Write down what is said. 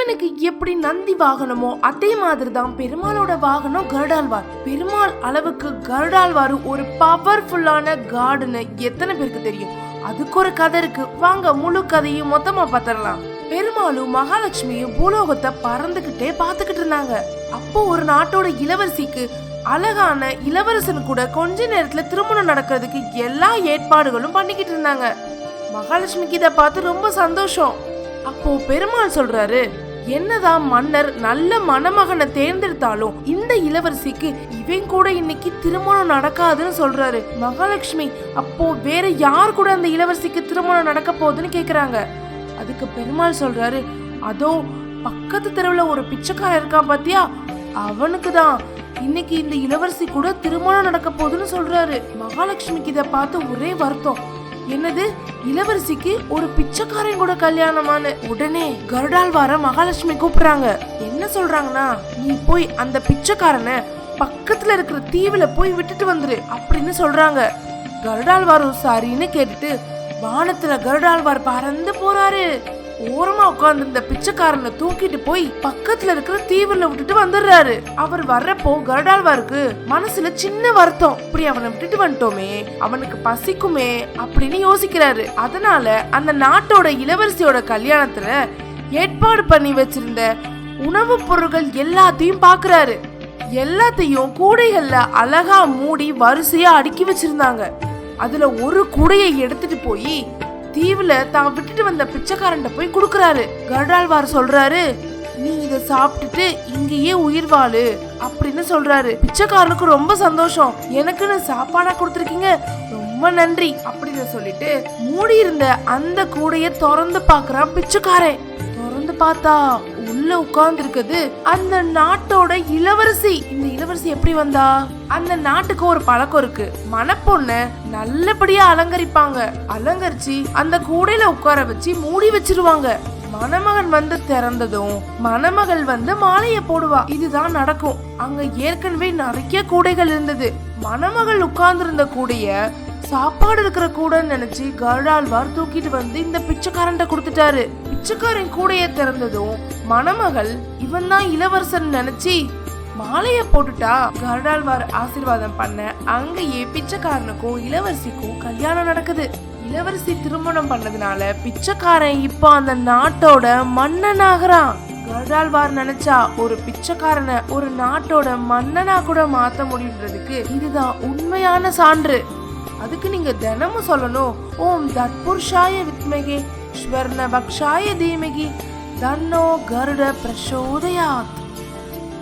சிவனுக்கு எப்படி நந்தி வாகனமோ அதே மாதிரி தான் பெருமாளோட வாகனம் கருடாழ்வார். பெருமாள் அளவுக்கு கருடாழ்வார் ஒரு பவர்ஃபுல்லான காடுன்னு எத்தனை பேருக்கு தெரியும்? அதுக்கு ஒரு கதை இருக்கு. வாங்க முழு கதையும் மொத்தமா பாத்திரலாம் பெருமாளும் மகாலட்சுமியும் பூலோகத்தை பறந்துகிட்டே பாத்துக்கிட்டு இருந்தாங்க. அப்போ ஒரு நாட்டோட இளவரசிக்கு அழகான இளவரசன் கூட கொஞ்ச நேரத்துல திருமணம் நடக்கிறதுக்கு எல்லா ஏற்பாடுகளும் பண்ணிக்கிட்டு இருந்தாங்க. மகாலட்சுமிக்கு இதை பார்த்து ரொம்ப சந்தோஷம். அப்போ பெருமாள் சொல்றாரு என்னதான் மன்னர் நல்ல மணமகனை தேர்ந்தெடுத்தாலும் இந்த இளவரசிக்கு இவன் கூட இன்னைக்கு திருமணம் நடக்காதுன்னு சொல்றாரு. மகாலட்சுமி அப்போ வேற யார் கூட அந்த இளவரசிக்கு திருமணம் நடக்க போகுதுன்னு கேக்குறாங்க. அதுக்கு பெருமாள் சொல்றாரு அதோ பக்கத்து தெருவுல ஒரு பிச்சைக்காரன் இருக்கான் பாத்தியா? அவனுக்கு தான் இன்னைக்கு இந்த இளவரசி கூட திருமணம் நடக்க போகுதுன்னு சொல்றாரு. மகாலட்சுமிக்கு இதை பார்த்து ஒரே வருத்தம். என்னது? இளவரசிக்கு ஒரு பிச்சைக்காரன் கூட கல்யாணமானு உடனே கருடாழ்வார மகாலட்சுமி கூப்பிடுறாங்க. என்ன சொல்றாங்கன்னா நீ போய் அந்த பிச்சைக்காரனை பக்கத்துல இருக்கிற தீவுல போய் விட்டுட்டு வந்துரு அப்படின்னு சொல்றாங்க. கருடாழ்வாரும் சாரின்னு கேட்டுட்டு வானத்துல கருடால்வார் பறந்து போறாரு. ஓரமா உட்கார்ந்து பிச்சைக்காரனை தூக்கிட்டு போய் பக்கத்துல இருக்கிற தீவுல விட்டுட்டு வந்துடுறாரு. அவர் வர்றப்போ கருடாழ்வாருக்கு மனசுல சின்ன வருத்தம். இப்படி அவனை விட்டுட்டு வந்துட்டோமே. அவனுக்கு பசிக்குமே அப்படின்னு யோசிக்கிறாரு. அதனால அந்த நாட்டோட இளவரசியோட கல்யாணத்துல ஏற்பாடு பண்ணி வச்சிருந்த உணவுப் பொருட்கள் எல்லாத்தையும் பாக்குறாரு. எல்லாத்தையும் கூடைகள்ல அழகா மூடி வரிசையா அடுக்கி வச்சிருந்தாங்க. அதுல ஒரு கூடையை எடுத்துட்டு போய் தீவுல தான் விட்டுட்டு வந்த பிச்சைக்காரன்ட்ட போய் கொடுக்கறாரு. கருடாழ்வார் சொல்றாரு நீ இத சாப்பிட்டுட்டு இங்கேயே உயிர் வாழு அப்படின்னு சொல்றாரு. பிச்சைக்காரனுக்கு ரொம்ப சந்தோஷம். எனக்குன்னு சாப்பாடா கொடுத்துருக்கீங்க ரொம்ப நன்றி அப்படின்னு சொல்லிட்டு மூடி இருந்த அந்த கூடைய திறந்து பாக்குறான் பிச்சைக்காரன். திறந்து பார்த்தா உள்ள உட்கார்ந்து இருக்குது அந்த நாட்டோட இளவரசி. இந்த இளவரசி எப்படி வந்தா? அந்த நாட்டுக்கு ஒரு பழக்கம் இருக்கு. மணப்பொண்ண நல்லபடியா அலங்கரிப்பாங்க. அலங்கரிச்சு அந்த கூடையில உட்கார வச்சு மூடி வச்சிருவாங்க. மணமகன் வந்து திறந்ததும் மணமகள் வந்து மாலையை போடுவா. இதுதான் நடக்கும். அங்க ஏற்கனவே நிறைய கூடைகள் இருந்தது. மணமகள் உட்கார்ந்திருந்த கூடைய சாப்பாடு இருக்கிற கூடன்னு நினைச்சு கருடாழ்வார் தூக்கிட்டு வந்து இந்த பிச்சைக்காரன்ட்ட கொடுத்துட்டாரு. பிச்சைக்காரன் கூடைய திறந்ததும் மணமகள் இவன் தான் இளவரசன் நினைச்சி மாலைய போட்டுட்டா கருடாழ்வார் ஆசிர்வாதம் பண்ண அங்கேயே பிச்சைக்காரனுக்கும் இளவரசிக்கும் கல்யாணம் நடக்குது. இளவரசி திருமணம் பண்ணதுனால பிச்சைக்காரன் இப்போ அந்த நாட்டோட மன்னன் ஆகிறான் கருடாழ்வார் நினைச்சா ஒரு பிச்சைக்காரனை ஒரு நாட்டோட மன்னனா கூட மாத்த முடியுன்றதுக்கு இதுதான் உண்மையான சான்று. அதுக்கு நீங்க தினமும் சொல்லணும் ஓம் தத்புருஷாய வித்மகே. ஸ்வர்ணபக்ஷாய தீமகி தன்னோ கருட பிரசோதயாத்.